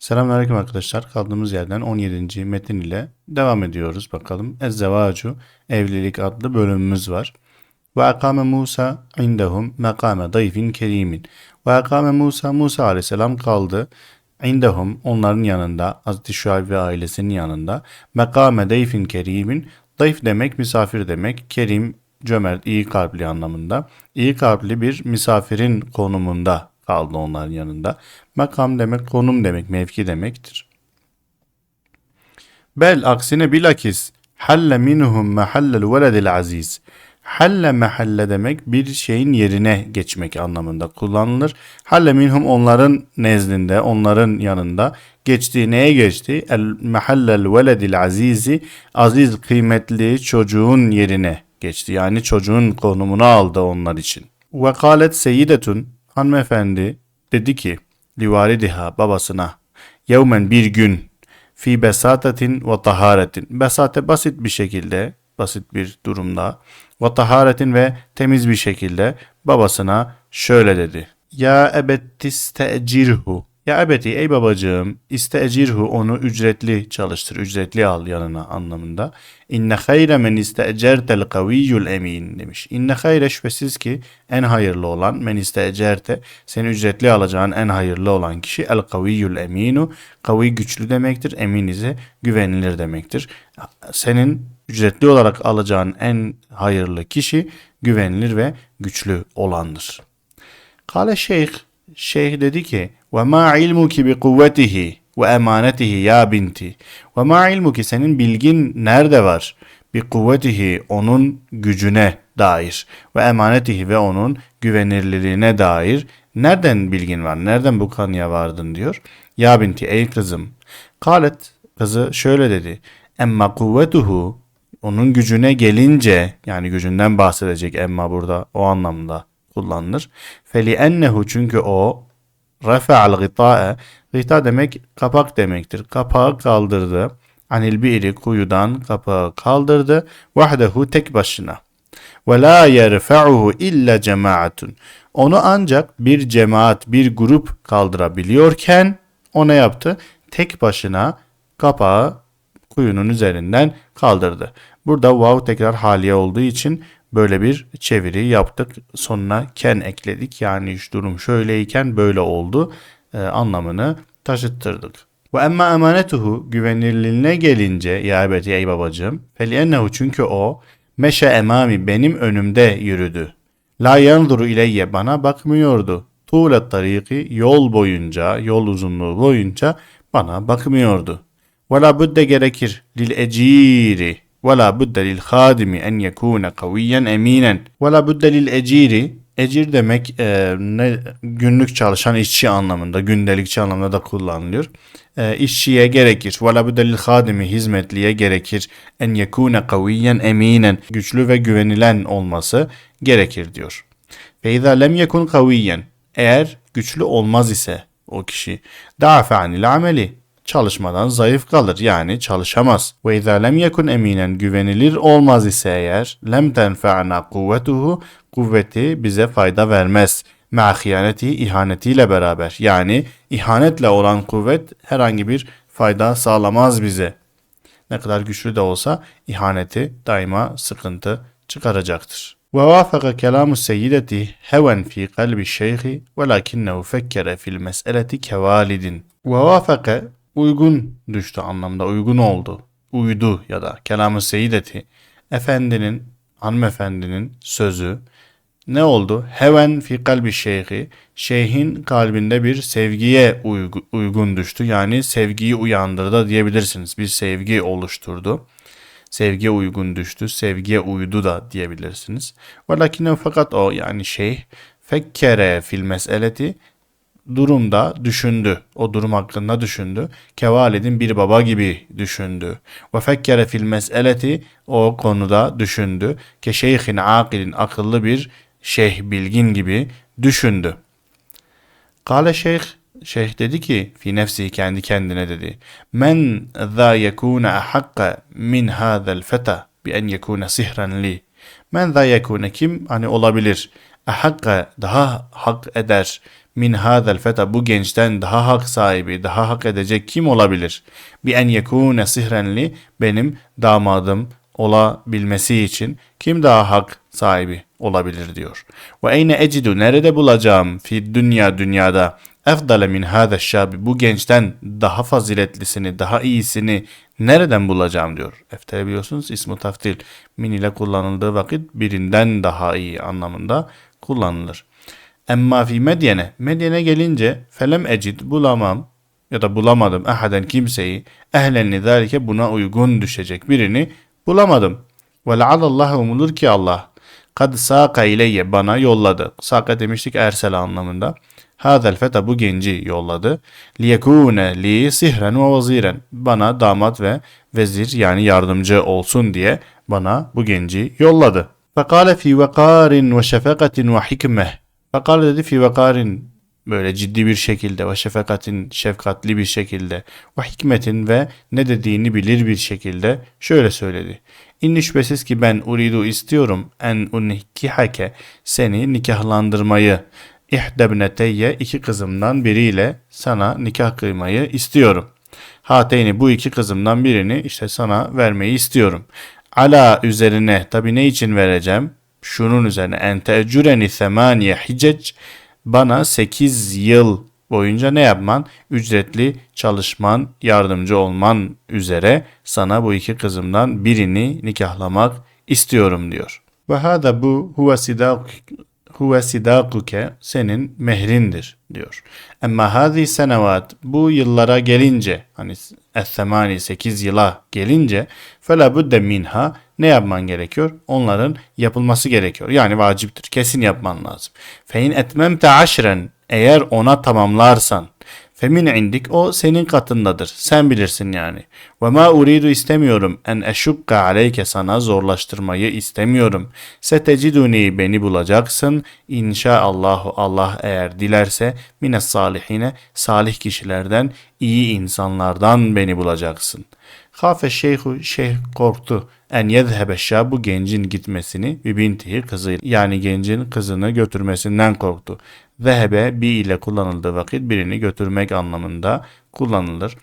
Selamünaleyküm arkadaşlar. Kaldığımız yerden 17. metin ile devam ediyoruz bakalım. Ezzevacu evlilik adlı bölümümüz var. Ve akame Musa indahum mekame dayfin kerimin. Ve akame Musa Musa aleyhisselam kaldı. İndahum onların yanında Hazreti Şuayb ve ailesinin yanında mekame dayfin kerimin. Dayf demek misafir demek. Kerim cömert iyi kalpli anlamında. İyi kalpli bir misafirin konumunda kaldı onların yanında. Makam demek konum demek, mevki demektir. Bel aksine bilakis halle minhum mahallel veledil aziz. Halle mahalle demek bir şeyin yerine geçmek anlamında kullanılır. Halle minhum onların nezdinde, onların yanında geçti. Neye geçti? El mahallel veledil azizi aziz kıymetli çocuğun yerine geçti. Yani çocuğun konumunu aldı onlar için. Ve kalet seyyidetun hanımefendi dedi ki livalidiha babasına yevmen bir gün fi besatetin ve taharetin besate basit bir şekilde basit bir durumda ve taharetin ve temiz bir şekilde babasına şöyle dedi. Ya ebettiste'cirhu ya ebeti ey babacığım iste'cirhu onu ücretli çalıştır, ücretli al yanına anlamında. İnne hayre men iste'certel kaviyyul emin demiş. İnne hayre şüphesiz ki en hayırlı olan men iste'certe seni ücretli alacağın en hayırlı olan kişi el kaviyyul eminu. Kavi güçlü demektir, emin ise güvenilir demektir. Senin ücretli olarak alacağın en hayırlı kişi güvenilir ve güçlü olandır. Kale şeyh Şeyh dedi ki ve ma ilmuki bi kuvvetihi ve emanetihi ya binti. Ve ma ilmuki senin bilgin nerede var? Bi kuvvetihi onun gücüne dair ve emanetihi ve onun güvenirliliğine dair nereden bilgin var? Nereden bu kanıya vardın diyor. Ya binti ey kızım. Kalet kızı şöyle dedi. Emma kuvvetuhu onun gücüne gelince yani gücünden bahsedecek emma burada o anlamda kullanılır. Feli ennehu çünkü o rafa'al gıta'a gıta demek kapak demektir. Kapağı kaldırdı. Anil bi'ri kuyudan kapağı kaldırdı. Vahdehu tek başına. Ve la yerfa'uhu illa cemaatun. Onu ancak bir cemaat, bir grup kaldırabiliyorken o ne yaptı? Tek başına kapağı kuyunun üzerinden kaldırdı. Burada vav tekrar haliye olduğu için böyle bir çeviri yaptık. Sonuna ken ekledik. Yani durum şöyleyken böyle oldu e, anlamını taşıttırdık. Ve emma emanetuhu güvenirliğine gelince ya ebeti ey babacığım fel ennehu çünkü o meşe emami benim önümde yürüdü. La yanzuru ileyye bana bakmıyordu. Tuğlet tariki yol boyunca, yol uzunluğu boyunca bana bakmıyordu. Ve la budde gerekir lil eciri ولا بد للخادم en yekune kaviyen eminen. Ve la budde lil eciri Ecir demek e, ne, günlük çalışan işçi anlamında, gündelikçi anlamında da kullanılıyor. E, işçiye gerekir. Ve la budde lil hadimi hizmetliye gerekir. En yekune kaviyen eminen. Güçlü ve güvenilen olması gerekir diyor. Ve izâ lem yekun kaviyen. Eğer güçlü olmaz ise o kişi. Da'fe anil ameli çalışmadan zayıf kalır yani çalışamaz. Ve izâ lem yekun eminen güvenilir olmaz ise eğer lem tenfe'na kuvvetuhu kuvveti bize fayda vermez. Ma hıyaneti ihanetiyle beraber yani ihanetle olan kuvvet herhangi bir fayda sağlamaz bize. Ne kadar güçlü de olsa ihaneti daima sıkıntı çıkaracaktır. Ve vafaka kelamu seyyideti heven fi kalbi şeyhi velakinnehu fekkere fil meseleti kevalidin. Uygun düştü anlamda uygun oldu. Uydu ya da kelamı seyideti efendinin hanımefendinin sözü ne oldu? Heven fi kalbi şeyhi şeyhin kalbinde bir sevgiye uygun düştü. Yani sevgiyi uyandırdı diyebilirsiniz. Bir sevgi oluşturdu. Sevgiye uygun düştü. Sevgiye uydu da diyebilirsiniz. Velakine fakat o yani şeyh fekkere fil meseleti durumda düşündü. O durum hakkında düşündü. Kevalidin bir baba gibi düşündü. Ve fekkere fil meseleti o konuda düşündü. Ke şeyhin akilin akıllı bir şeyh bilgin gibi düşündü. Kale şeyh Şeyh dedi ki fi nefsi kendi kendine dedi. Men za yekune ahakka min hadal feta bi en yekune sihran li. Men za yekune kim hani olabilir ahakka daha hak eder min hadel feta bu gençten daha hak sahibi, daha hak edecek kim olabilir? Bi en yekune sihrenli benim damadım olabilmesi için kim daha hak sahibi olabilir diyor. Ve eyne ecidu nerede bulacağım fi dünya dünyada efdale min hâze şabi bu gençten daha faziletlisini, daha iyisini nereden bulacağım diyor. Eftele biliyorsunuz ismu taftil min ile kullanıldığı vakit birinden daha iyi anlamında kullanılır. Emma fi Medyene, Medyene gelince felem ecid bulamam ya da bulamadım ahaden kimseyi ehlen nizalike buna uygun düşecek birini bulamadım. Ve leallallah umulur ki Allah kad saka ileyye bana yolladı. Saka demiştik ersel anlamında. Hazel feta bu genci yolladı. Liyekune li sihren ve vaziren. Bana damat ve vezir yani yardımcı olsun diye bana bu genci yolladı. Fekale fi vekarin ve şefekatin ve hikmeh. Fekale dedi fi vekarin böyle ciddi bir şekilde ve şefekatin şefkatli bir şekilde ve hikmetin ve ne dediğini bilir bir şekilde şöyle söyledi. İnni şüphesiz ki ben uridu istiyorum en unkihake seni nikahlandırmayı ihdebneteyye iki kızımdan biriyle sana nikah kıymayı istiyorum. Hateyni bu iki kızımdan birini işte sana vermeyi istiyorum. Ala üzerine tabi ne için vereceğim? Şunun üzerine en tecüreni semaniye hicec bana 8 yıl boyunca ne yapman? Ücretli çalışman, yardımcı olman üzere sana bu iki kızımdan birini nikahlamak istiyorum diyor. Ve hada bu huve sidak huve sidakuke senin mehrindir diyor. Ama hadi senevat bu yıllara gelince hani es-semani 8 yıla gelince fela budde minha ne yapman gerekiyor? Onların yapılması gerekiyor. Yani vaciptir. Kesin yapman lazım. Fein etmemte aşren eğer ona tamamlarsan Femin indik o senin katındadır. Sen bilirsin yani. Ve ma uridu istemiyorum en eşukka aleyke sana zorlaştırmayı istemiyorum. Seteciduni beni bulacaksın. İnşaallahu Allah eğer dilerse mines salihine salih kişilerden iyi insanlardan beni bulacaksın. Hafe şeyhu şeyh korktu en yezhebe bu gencin gitmesini bir bintihi kızı yani gencin kızını götürmesinden korktu. Zehebe bi ile kullanıldığı vakit birini götürmek anlamında kullanılır.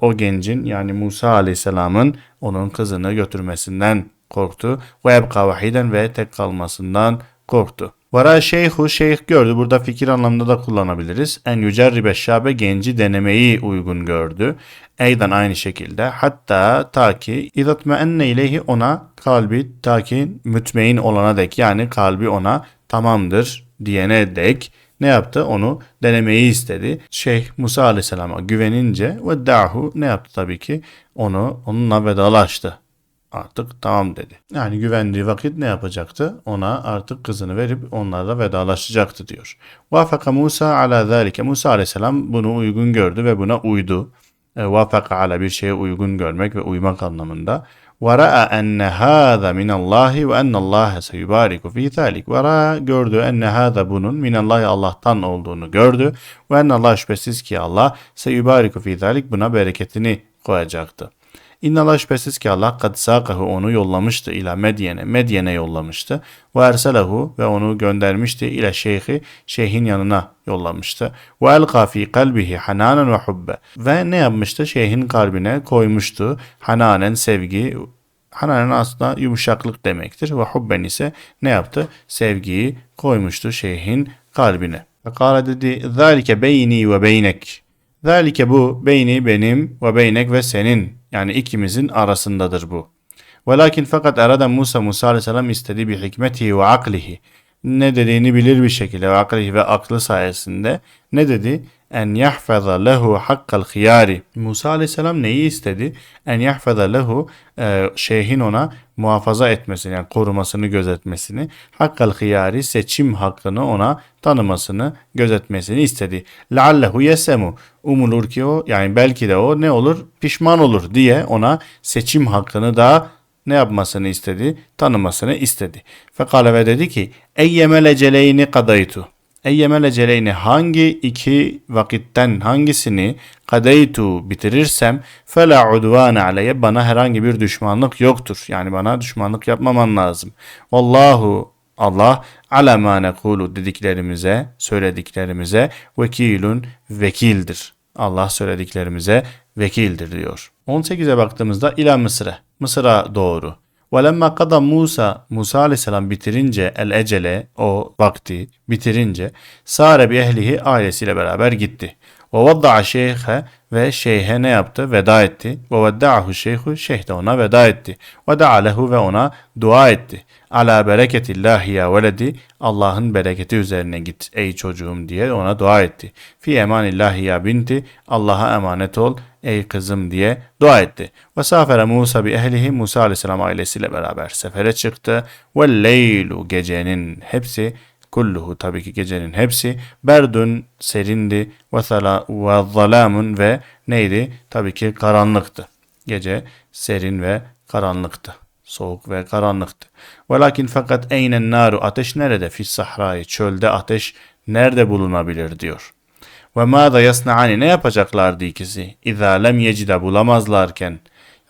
O gencin yani Musa aleyhisselamın onun kızını götürmesinden korktu. Ve ebka vahiden ve tek kalmasından korktu. Vara şeyhu şeyh gördü. Burada fikir anlamında da kullanabiliriz. En yücerribe şabe genci denemeyi uygun gördü. Eydan aynı şekilde. Hatta ta ki izatmeenne ileyhi ona kalbi ta ki mütmein olana dek yani kalbi ona tamamdır diyene dek ne yaptı? Onu denemeyi istedi. Şeyh Musa Aleyhisselam'a güvenince ve dahu ne yaptı tabii ki? Onu onunla vedalaştı. Artık tamam dedi. Yani güvendiği vakit ne yapacaktı? Ona artık kızını verip onlarla vedalaşacaktı diyor. Vafaka Musa ala zalike. Musa Aleyhisselam bunu uygun gördü ve buna uydu. E, vafaka ala bir şeye uygun görmek ve uymak anlamında. وَرَأَى أَنَّ هَذَا مِنَ اللّٰهِ وَاَنَّ اللّٰهَ سَيُبَارِكُ ف۪ي ذَٰلِكَ وَرَأَى gördü enne hâzâ bunun minallahi Allah'tan olduğunu gördü. Ve enne Allah şüphesiz ki Allah seyubariku fi zalik buna bereketini koyacaktı. İnna Allah şüphesiz ki Allah kad sakahu onu yollamıştı ila Medyen'e. Medyen'e yollamıştı. Ve erselehu ve onu göndermişti ila şeyhi şeyhin yanına yollamıştı. Ve elqa fi kalbihi hananen ve hubbe. Ve ne yapmıştı? Şeyhin kalbine koymuştu. Hananen sevgi Hananen aslında yumuşaklık demektir ve hubben ise ne yaptı? Sevgiyi koymuştu şeyhin kalbine. Ve kâle dedi zâlike beyni ve beynek. Zâlike bu beyni benim ve beynek ve senin. Yani ikimizin arasındadır bu. Velakin fakat arada Musa Musa Aleyhisselam istedi bir hikmeti ve aklihi. Ne dediğini bilir bir şekilde ve aklihi ve aklı sayesinde ne dedi? En yahfaza lehu hakkal khiyari. Musa aleyhisselam neyi istedi? En yahfaza lehu e, şeyhin ona muhafaza etmesini yani korumasını gözetmesini hakkal hiyari seçim hakkını ona tanımasını gözetmesini istedi. Leallehu yesemu umulur ki o yani belki de o ne olur pişman olur diye ona seçim hakkını da ne yapmasını istedi? Tanımasını istedi. Fekale ve dedi ki eyyemel eceleyni kadaytu. Eyyemel eceleyni hangi iki vakitten hangisini kadeytu bitirirsem fela udvane aleyye bana herhangi bir düşmanlık yoktur. Yani bana düşmanlık yapmaman lazım. Vallahu Allah ala ma dediklerimize, söylediklerimize vekilun vekildir. Allah söylediklerimize vekildir diyor. 18'e baktığımızda ila Mısır'a. Mısır'a doğru. وَلَمَّا قَضَى Musa, Musa aleyhisselam bitirince el ecele, o vakti bitirince sare bi ehlihi ailesiyle beraber gitti. Ve vadda'a şeyhe ve şeyhe ne yaptı? Veda etti. Ve vedda'ahu şeyhu şeyh de ona veda etti. Ve da'a lehu ve ona dua etti. Ala bereketillahi ya veledi Allah'ın bereketi üzerine git ey çocuğum diye ona dua etti. Fi emanillahi ya binti Allah'a emanet ol ey kızım diye dua etti. Ve safere Musa bi ehlihi Musa aleyhisselam ailesiyle beraber sefere çıktı. Ve leylu gecenin hepsi kulluhu tabii ki gecenin hepsi berdun serindi ve zalamun ve neydi? Tabii ki karanlıktı. Gece serin ve karanlıktı. Soğuk ve karanlıktı. Velakin fakat eynen naru ateş nerede? Fis sahrayı çölde ateş nerede bulunabilir diyor. Ve ma da yasna'ani ne yapacaklardı ikisi? İza lem yecide bulamazlarken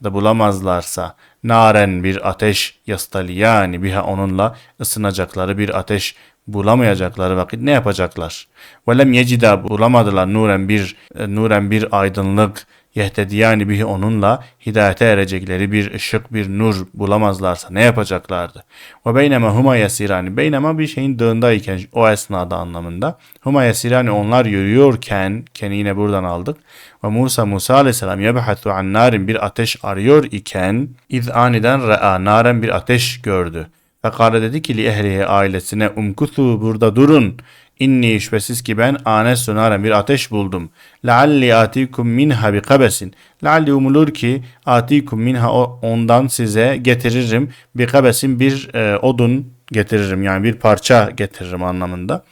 ya da bulamazlarsa naren bir ateş yastaliyani biha onunla ısınacakları bir ateş bulamayacakları vakit ne yapacaklar? Velem yecida bulamadılar nuren bir e, nuren bir aydınlık yehtediyani bihi onunla hidayete erecekleri bir ışık bir nur bulamazlarsa ne yapacaklardı? Ve beyneme huma yasirani beynema bir şeyin dağındayken o esnada anlamında huma yasirani onlar yürüyorken keni yine buradan aldık ve Musa Musa aleyhisselam yebhathu an narin bir ateş arıyor iken iz aniden re'a naren bir ateş gördü. Fekale dedi ki li ehlihi ailesine umkuthu burada durun. İnni şüphesiz ki ben anes sunaren bir ateş buldum. Lealli atikum minha bi kabesin. Lealli umulur ki atikum minha ondan size getiririm. Bir kabesin bir e, odun getiririm yani bir parça getiririm anlamında.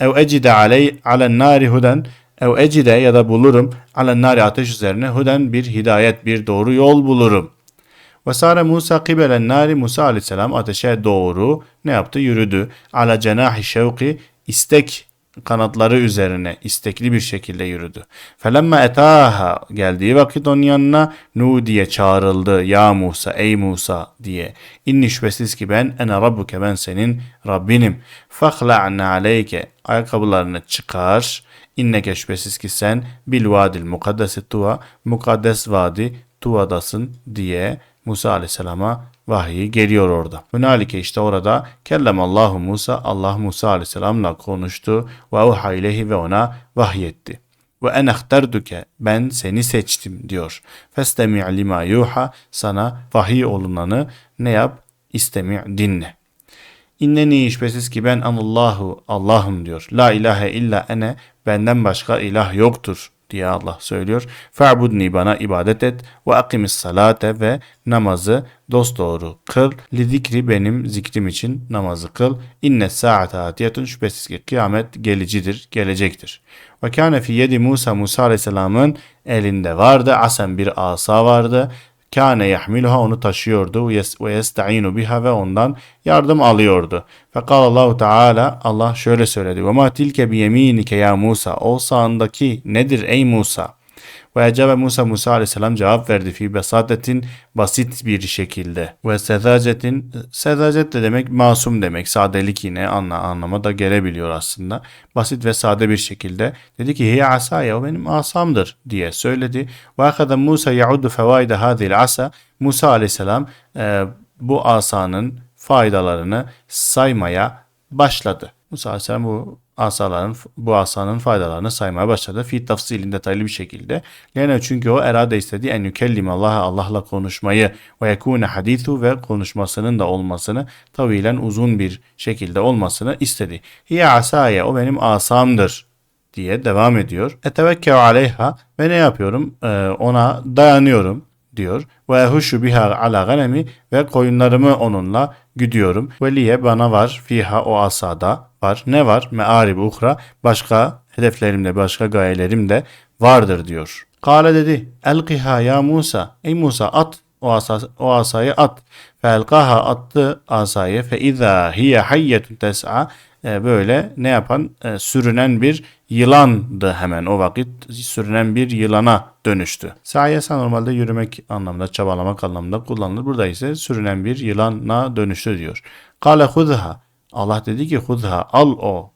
Ev ecide aley alen nari huden ev ecide ya da bulurum alen nari ateş üzerine huden bir hidayet bir doğru yol bulurum. Ve sare Musa kibelen nari Musa aleyhisselam ateşe doğru ne yaptı? Yürüdü. Ala cenahi şevki istek kanatları üzerine istekli bir şekilde yürüdü. Felemme etaha geldiği vakit onun yanına Nu diye çağrıldı. Ya Musa ey Musa diye. İnni şüphesiz ki ben ene rabbuke ben senin Rabbinim. Fakhla'ne aleyke ayakkabılarını çıkar. İnneke şüphesiz ki sen bil vadil mukaddesi tuva mukaddes vadi Tuva'dasın diye Musa aleyhisselama vahiy geliyor orada. Hünalike işte orada kellemallahu Musa Allah Musa aleyhisselamla konuştu ve uha ileyhi ve ona vahyetti. Ve en ahterduke ben seni seçtim diyor. Festemi' lima yuha sana vahiy olunanı ne yap? İstemi' dinle. İnneni şüphesiz ki ben Allahu Allah'ım diyor. La ilahe illa ene benden başka ilah yoktur diye Allah söylüyor. Fa'budni bana ibadet et ve akimis salate ve namazı dosdoğru kıl. Li zikri benim zikrim için namazı kıl. İnne saate atiyetun şüphesiz ki kıyamet gelicidir, gelecektir. Ve kâne fi yedi Musa Musa aleyhisselamın elinde vardı. Asen bir asa vardı. Kâne yahmiluha onu taşıyordu ve yesta'inu biha ve ondan yardım alıyordu. Fekalallahu Teala Allah şöyle söyledi. Ve ma tilke bi yeminike ya Musa. O sağındaki nedir ey Musa? Ve ecebe Musa Musa aleyhisselam cevap verdi fi besadetin basit bir şekilde. Ve sezacetin sezacet de demek masum demek. Sadelik yine anla, anlama da gelebiliyor aslında. Basit ve sade bir şekilde dedi ki hiye asaya o benim asamdır diye söyledi. Ve akada Musa yaudu fevaide hadil asa. Musa aleyhisselam e, bu asanın faydalarını saymaya başladı. Musa aleyhisselam bu asaların bu asanın faydalarını saymaya başladı. Fi tafsilin detaylı bir şekilde. Yani çünkü o erade istedi en yükellim Allah'a Allah'la konuşmayı ve yekune hadithu ve konuşmasının da olmasını tavilen uzun bir şekilde olmasını istedi. Hiye asaye o benim asamdır diye devam ediyor. Etevekkeu aleyha ve ne yapıyorum? Ee, ona dayanıyorum diyor. Ve ehuşu biha ala ganemi ve koyunlarımı onunla güdüyorum. Ve liye bana var fiha o asada var. Ne var? Me'arib uhra başka hedeflerimde başka gayelerim de vardır diyor. Kale dedi elkiha ya Musa ey Musa at o, asa, o asayı at. Felkaha attı asayı fe izâ hiye hayyetun tes'a e, böyle ne yapan e, sürünen bir yılandı hemen o vakit sürünen bir yılana dönüştü. Sayesa normalde yürümek anlamında çabalamak anlamında kullanılır. Burada ise sürünen bir yılana dönüştü diyor. Kale hudha Allah dedi ki hudha al o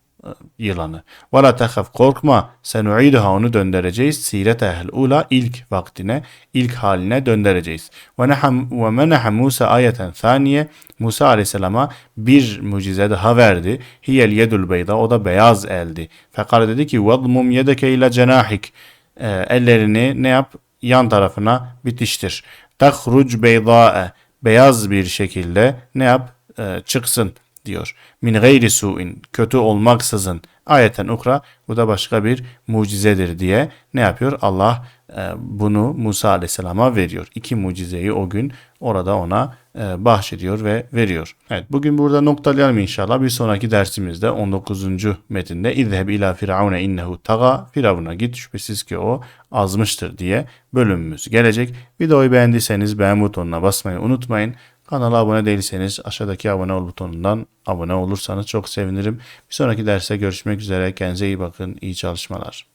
yılanı. Ve la tehaf korkma. Senu'iduha onu döndüreceğiz. Siret ehl ula ilk vaktine, ilk haline döndüreceğiz. Ve neham ve meneha Musa ayeten thaniye. Musa aleyhisselama bir mucize daha verdi. Hiyel yedul beyda. O da beyaz eldi. Fekal dedi ki vadmum yedeke ila cenahik. E, ellerini ne yap? Yan tarafına bitiştir. Tahruc beyda'e. Beyaz bir şekilde ne yap? E, çıksın diyor. Min gayri su'in kötü olmaksızın ayeten ukra bu da başka bir mucizedir diye ne yapıyor? Allah e, bunu Musa aleyhisselama veriyor. İki mucizeyi o gün orada ona e, bahşediyor ve veriyor. Evet bugün burada noktalayalım inşallah. Bir sonraki dersimizde 19. metinde İzheb ila firavune innehu taga Firavun'a git şüphesiz ki o azmıştır diye bölümümüz gelecek. Videoyu beğendiyseniz beğen butonuna basmayı unutmayın. Kanala abone değilseniz aşağıdaki abone ol butonundan abone olursanız çok sevinirim. Bir sonraki derste görüşmek üzere. Kendinize iyi bakın. İyi çalışmalar.